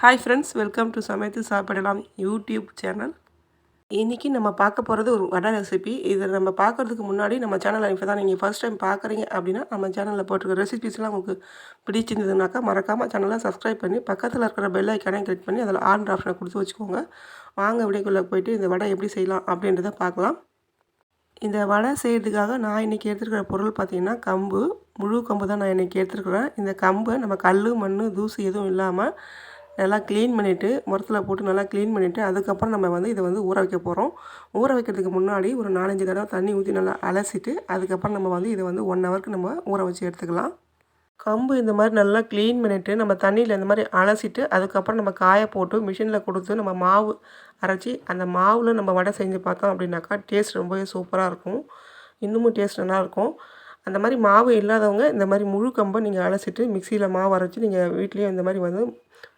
Hi friends welcome to சமைத்து சாப்பிடலாம் YouTube channel இன்றைக்கி நம்ம பார்க்க போகிறது ஒரு வடை ரெசிபி இதை நம்ம பார்க்குறதுக்கு முன்னாடி நம்ம சேனலை இப்போ தான் நீங்கள் ஃபஸ்ட் டைம் பார்க்குறீங்க அப்படின்னா நம்ம சேனலில் போட்டிருக்க ரெசிபிஸ்லாம் உங்களுக்கு பிடிச்சிருந்ததுனாக்கா மறக்காமல் சேனலை சப்ஸ்கிரைப் பண்ணி பக்கத்தில் இருக்கிற பெல் ஐக்கானே கிளிக் பண்ணி அதில் ஆன் ஆப்ஷனை கொடுத்து வச்சுக்கோங்க. வாங்க விடைக்குள்ளே போயிட்டு இந்த வடை எப்படி செய்யலாம் அப்படின்றத பார்க்கலாம். இந்த வடை செய்கிறதுக்காக நான் இன்றைக்கி எடுத்துருக்கிற பொருள் பார்த்திங்கன்னா கம்பு. முழு கம்பு தான் நான் இன்றைக்கி எடுத்துருக்குறேன். இந்த கம்பை நம்ம கல் மண் தூசி எதுவும் இல்லாமல் நல்லா க்ளீன் பண்ணிவிட்டு முரத்தில் போட்டு நல்லா க்ளீன் பண்ணிவிட்டு அதுக்கப்புறம் நம்ம வந்து இதை வந்து ஊற வைக்க போகிறோம் ஊற வைக்கிறதுக்கு முன்னாடி ஒரு நாலஞ்சு தடவை தண்ணி ஊற்றி நல்லா அலசிட்டு அதுக்கப்புறம் நம்ம வந்து இதை வந்து ஒன் ஹவருக்கு நம்ம ஊற வச்சு எடுத்துக்கலாம். கம்பு இந்த மாதிரி நல்லா க்ளீன் பண்ணிவிட்டு நம்ம தண்ணியில் இந்த மாதிரி அலசிட்டு அதுக்கப்புறம் நம்ம காய போட்டு மிஷினில் கொடுத்து நம்ம மாவு அரைச்சி அந்த மாவில் நம்ம வடை செஞ்சு பார்த்தோம் அப்படின்னாக்கா டேஸ்ட் ரொம்பவே சூப்பராக இருக்கும். இன்னமும் டேஸ்ட் நல்லாயிருக்கும் அந்த மாதிரி மாவு இல்லாதவங்க இந்த மாதிரி முழு கம்பை நீங்கள் அலசிட்டு மிக்சியில் மாவு அரைச்சி நீங்கள் வீட்லேயே இந்த மாதிரி வந்து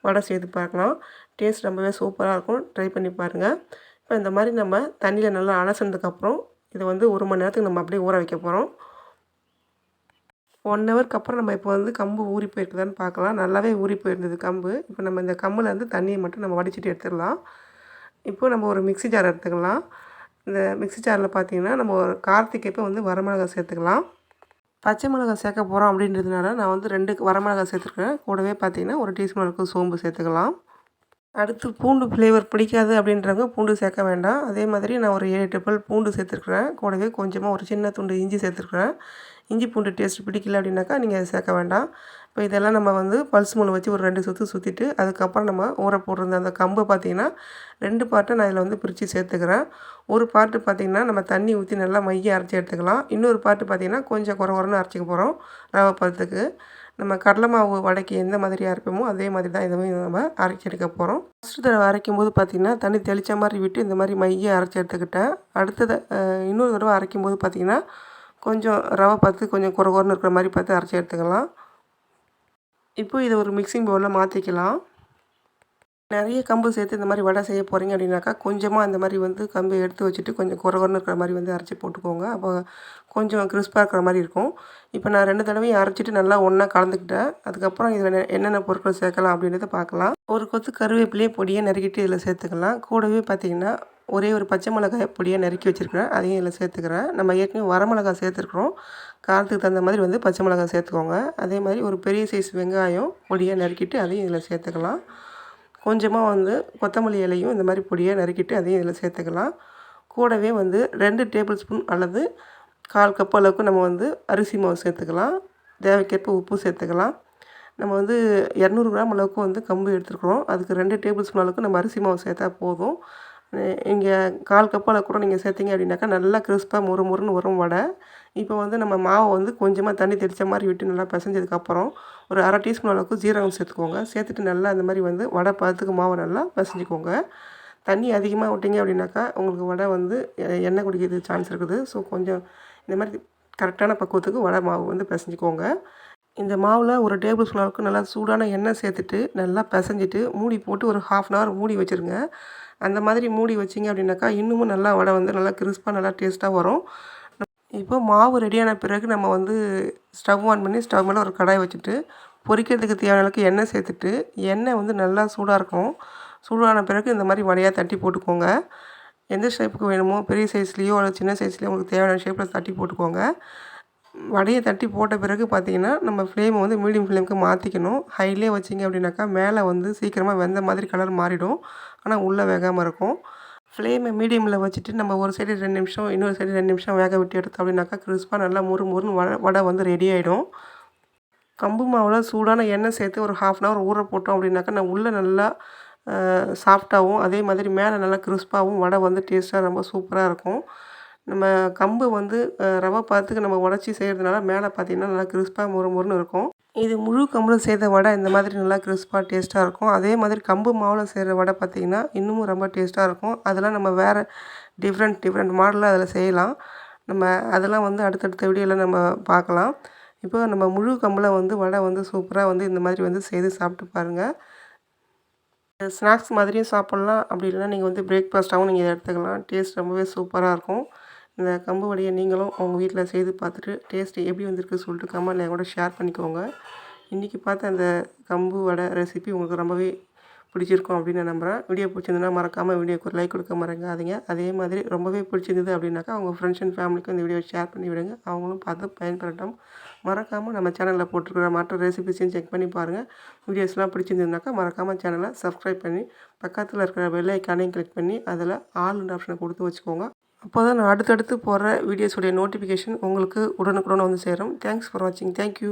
வடை செய்து பார்க்கலாம். டேஸ்ட் ரொம்பவே சூப்பராக இருக்கும். ட்ரை பண்ணி பாருங்கள் இப்போ இந்த மாதிரி நம்ம தண்ணியில் நல்லா அலசினதுக்கப்புறம் இதை வந்து ஒரு மணி நேரத்துக்கு நம்ம அப்படியே ஊற வைக்க போகிறோம் ஒன் ஹவருக்கு அப்புறம் நம்ம இப்போ வந்து கம்பு ஊறி போயிருக்குதான்னு பார்க்கலாம். நல்லாவே ஊறி போயிருந்தது கம்பு. இப்போ நம்ம இந்த கம்பில் வந்து தண்ணியை மட்டும் நம்ம வடிச்சிட்டு எடுத்துடலாம். இப்போ நம்ம ஒரு மிக்சி ஜார் எடுத்துக்கலாம். இந்த மிக்சி ஜாரில் பார்த்தீங்கன்னா நம்ம ஒரு கார்த்திகை இப்போ வந்து வரமிளகாய் சேர்த்துக்கலாம். பச்சை மிளகாய் சேர்க்க போகிறோம் அப்படின்றதுனால நான் வந்து ரெண்டு வரமிளகாய் சேர்த்துருக்கேன். கூடவே பார்த்தீங்கன்னா ஒரு டீஸ்பூன் அளவுக்கு சோம்பு சேர்த்துக்கலாம். அடுத்து பூண்டு ஃப்ளேவர் பிடிக்காது அப்படின்றவங்க பூண்டு சேர்க்க வேண்டாம். அதே மாதிரி நான் ஒரு ஏழு எட்டு பூண்டு சேர்த்துருக்குறேன். கூடவே கொஞ்சமாக ஒரு சின்ன துண்டு இஞ்சி சேர்த்துருக்குறேன். இஞ்சி பூண்டு டேஸ்ட் பிடிக்கல அப்படின்னாக்கா நீங்கள் சேர்க்க வேண்டாம். இப்போ இதெல்லாம் நம்ம வந்து பல்ஸ் மூலம் வச்சு ஒரு ரெண்டு சுற்று சுற்றிட்டு அதுக்கப்புறம் நம்ம ஊற போடுற அந்த கம்பை பார்த்திங்கன்னா ரெண்டு பார்ட்டை நான் இதில் வந்து பிரித்து சேர்த்துக்கிறேன். ஒரு பார்ட்டு பார்த்திங்கன்னா நம்ம தண்ணி ஊற்றி நல்லா மைய அரைச்சி எடுத்துக்கலாம். இன்னொரு பாட்டு பார்த்திங்கன்னா கொஞ்சம் குறை குறைன்னு அரைச்சிக்க போகிறோம் ரவை பழத்துக்கு நம்ம கடலை மாவு வடைக்கு எந்த மாதிரி அரைப்போமோ அதே மாதிரி தான் இதுவும் நம்ம அரைச்சி எடுக்க போகிறோம் ஃபஸ்ட்டு தடவை அரைக்கும் போது பார்த்திங்கன்னா தண்ணி தெளித்த மாதிரி விட்டு இந்த மாதிரி மைய அரைச்சி எடுத்துக்கிட்டேன். அடுத்தது இன்னொரு தடவை அரைக்கும் போது பார்த்திங்கன்னா கொஞ்சம் ரவை பார்த்து கொஞ்சம் குறை குறைன்னு இருக்கிற மாதிரி பார்த்து அரைச்சி எடுத்துக்கலாம். இப்போ இதை ஒரு மிக்சிங் பவுலில் மாற்றிக்கலாம் நிறைய கம்பு சேர்த்து இந்த மாதிரி வடை செய்ய போகிறீங்க அப்படின்னாக்கா கொஞ்சமாக இந்த மாதிரி வந்து கம்பு எடுத்து வச்சுட்டு கொஞ்சம் குறகுறன்னு இருக்கிற மாதிரி வந்து அரைச்சி போட்டுக்கோங்க. அப்போ கொஞ்சம் கிறிஸ்பாக இருக்கிற மாதிரி இருக்கும். இப்போ நான் ரெண்டு தடவையும் அரைச்சிட்டு நல்லா ஒன்றா கலந்துக்கிட்டேன். அதுக்கப்புறம் இதில் என்னென்ன பொருட்கள் சேர்க்கலாம் அப்படின்றத பார்க்கலாம். ஒரு கொத்து கருவேப்பிலையே பொடியை நறுக்கிட்டு இதில் சேர்த்துக்கலாம். கூடவே பார்த்திங்கன்னா ஒரே ஒரு பச்சை மிளகாய் பொடியாக நறுக்கி வச்சுருக்கிறேன். அதையும் இதில் சேர்த்துக்கிறேன். நம்ம ஏற்கனவே வரமிளகாய் சேர்த்துருக்குறோம். காரத்துக்கு தகுந்த மாதிரி வந்து பச்சை மிளகாய் சேர்த்துக்கோங்க. அதே மாதிரி ஒரு பெரிய சைஸ் வெங்காயம் பொடியாக நறுக்கிட்டு அதையும் இதில் சேர்த்துக்கலாம். கொஞ்சமாக வந்து கொத்தமல்லி இலையும் இந்த மாதிரி பொடியாக நறுக்கிட்டு அதையும் இதில் சேர்த்துக்கலாம். கூடவே வந்து ரெண்டு டேபிள் ஸ்பூன் அல்லது கால் கப் அளவுக்கு நம்ம வந்து அரிசி மாவு சேர்த்துக்கலாம். தேவைக்கேற்ப உப்பு சேர்த்துக்கலாம். நம்ம வந்து இரநூறு கிராம் அளவுக்கு வந்து கம்பு எடுத்துருக்குறோம். அதுக்கு ரெண்டு டேபிள் ஸ்பூன் அளவுக்கு நம்ம அரிசி மாவு சேர்த்தா போதும். இங்கே கால் கப்பால் கூட நீங்கள் சேர்த்திங்க அப்படின்னாக்கா நல்லா கிறிஸ்பாக மொறு மொறுன்னு வரும் வடை. இப்போ வந்து நம்ம மாவை வந்து கொஞ்சமாக தண்ணி தெளித்த மாதிரி விட்டு நல்லா பிசைஞ்சதுக்கப்புறம் ஒரு அரை டீஸ்பூன் அளவுக்கு ஜீரகம் சேர்த்துக்கோங்க. சேர்த்துட்டு நல்லா அந்த மாதிரி வந்து வடை பதத்துக்கு மாவை நல்லா பிசைஞ்சிக்கோங்க. தண்ணி அதிகமாக விட்டிங்க அப்படின்னாக்கா உங்களுக்கு வடை வந்து எண்ணெய் குடிக்கிறது சான்ஸ் இருக்குது. ஸோ கொஞ்சம் இந்த மாதிரி கரெக்டான பக்குவத்துக்கு வடை மாவு வந்து பிசைஞ்சிக்கோங்க. இந்த மாவில் ஒரு டேபிள் ஸ்பூன் அளவுக்கு நல்லா சூடான எண்ணெய் சேர்த்துட்டு நல்லா பிசைஞ்சிட்டு மூடி போட்டு ஒரு ஹாஃப் அன் ஹவர் மூடி வச்சுருங்க. அந்த மாதிரி மூடி வச்சிங்க அப்படின்னாக்கா இன்னமும் நல்லா வடை வந்து நல்லா கிறிஸ்பாக நல்லா டேஸ்ட்டாக வரும். இப்போ மாவு ரெடியான பிறகு நம்ம வந்து ஸ்டவ் ஆன் பண்ணி ஸ்டவ் மேலே ஒரு கடாய் வச்சுட்டு பொரிக்கிறதுக்கு தேவையான அளவுக்கு எண்ணெய் சேர்த்துட்டு எண்ணெய் வந்து நல்லா சூடாக இருக்கும். சூடான பிறகு இந்த மாதிரி வடையாக தட்டி போட்டுக்கோங்க. எந்த ஷேப்புக்கு வேணுமோ பெரிய சைஸ்லேயோ அல்லது சின்ன சைஸ்லேயோ உங்களுக்கு தேவையான ஷேப்பில் தட்டி போட்டுக்கோங்க. வடையை தட்டி போட்ட பிறகு பார்த்திங்கன்னா நம்ம ஃப்ளேமை வந்து மீடியம் ஃப்ளேமுக்கு மாற்றிக்கணும் ஹைலே வச்சிங்க அப்படின்னாக்கா மேலே வந்து சீக்கிரமாக வெந்த மாதிரி கலர் மாறிடும். ஆனால் உள்ளே வேகாமல் இருக்கும். ஃப்ளேமை மீடியமில் வச்சுட்டு நம்ம ஒரு சைடு ரெண்டு நிமிஷம் இன்னொரு சைடு ரெண்டு நிமிஷம் வேக விட்டு எடுத்தோம் அப்படின்னாக்கா கிறிஸ்பாக நல்லா முறு முறுன்னு வடை வடை வந்து ரெடி ஆகிடும் கம்பு மாவில் சூடான எண்ணெய் சேர்த்து ஒரு ஹாஃப் அன் ஹவர் ஊற போட்டோம் அப்படின்னாக்கா நான் உள்ளே நல்லா சாஃப்டாகவும் அதே மாதிரி மேலே நல்லா கிறிஸ்பாகவும் வடை வந்து டேஸ்ட்டாக ரொம்ப சூப்பராக இருக்கும். நம்ம கம்பு வந்து ரவை பார்த்துக்கு நம்ம உடச்சி செய்கிறதுனால மேலே பார்த்திங்கன்னா நல்லா கிறிஸ்பாக மொறு மொறுன்னு இருக்கும். இது முழு கம்பில் செய்த வடை இந்த மாதிரி நல்லா கிறிஸ்பாக டேஸ்ட்டாக இருக்கும். அதே மாதிரி கம்பு மாவில் செய்கிற வடை பார்த்திங்கன்னா இன்னமும் ரொம்ப டேஸ்ட்டாக இருக்கும். அதெல்லாம் நம்ம வேறு டிஃப்ரெண்ட் டிஃப்ரெண்ட் மாடலில் அதில் செய்யலாம். நம்ம அதெல்லாம் வந்து அடுத்தடுத்த வீடியோவில் நம்ம பார்க்கலாம். இப்போ நம்ம முழு கம்பில் வந்து வடை வந்து சூப்பராக வந்து இந்த மாதிரி வந்து செய்து சாப்பிட்டு பாருங்கள் ஸ்நாக்ஸ் மாதிரியும் சாப்பிட்லாம். அப்படி இல்லைனா நீங்கள் வந்து பிரேக்ஃபாஸ்ட்டாகவும் நீங்கள் எடுத்துக்கலாம். டேஸ்ட் ரொம்பவே சூப்பராக இருக்கும். இந்த கம்பு வடையை நீங்களும் உங்கள் வீட்டில் செய்து பார்த்துட்டு டேஸ்ட்டு எப்படி வந்திருக்கு சொல்லிட்டு கமெண்ட்டில் கூட ஷேர் பண்ணிக்கோங்க. இன்றைக்கி பார்த்த அந்த கம்பு வடை ரெசிபி உங்களுக்கு ரொம்பவே பிடிச்சிருக்கும் அப்படின்னு நான் நம்புகிறேன் வீடியோ பிடிச்சிருந்ததுன்னா மறக்காமல் வீடியோக்கு ஒரு லைக் கொடுக்க மறக்காதீங்க அதே மாதிரி ரொம்பவே பிடிச்சிருந்தது அப்படின்னாக்கா அவங்க ஃப்ரெண்ட்ஸ் அண்ட் ஃபேமிலிக்கும் இந்த வீடியோ ஷேர் பண்ணி விடுங்க. அவங்களும் பார்த்து பயன்படட்டும் மறக்காமல் நம்ம சேனலில் போட்டிருக்கிற மற்ற ரெசிபிஸையும் செக் பண்ணி பாருங்கள் வீடியோஸ்லாம் பிடிச்சிருந்ததுனாக்கா மறக்காமல் சேனலை சப்ஸ்கிரைப் பண்ணி பக்கத்தில் இருக்கிற பெல் ஐக்கானையும் கிளிக் பண்ணி அதில் ஆல் ஆப்ஷனை கொடுத்து வச்சுக்கோங்க. அப்போ தான் நான் அடுத்தடுத்து போடுற வீடியோஸுடைய நோட்டிஃபிகேஷன் உங்களுக்கு உடனுக்குடன் வந்து சேரும். தேங்க்ஸ் ஃபார் வாட்சிங் தேங்க்யூ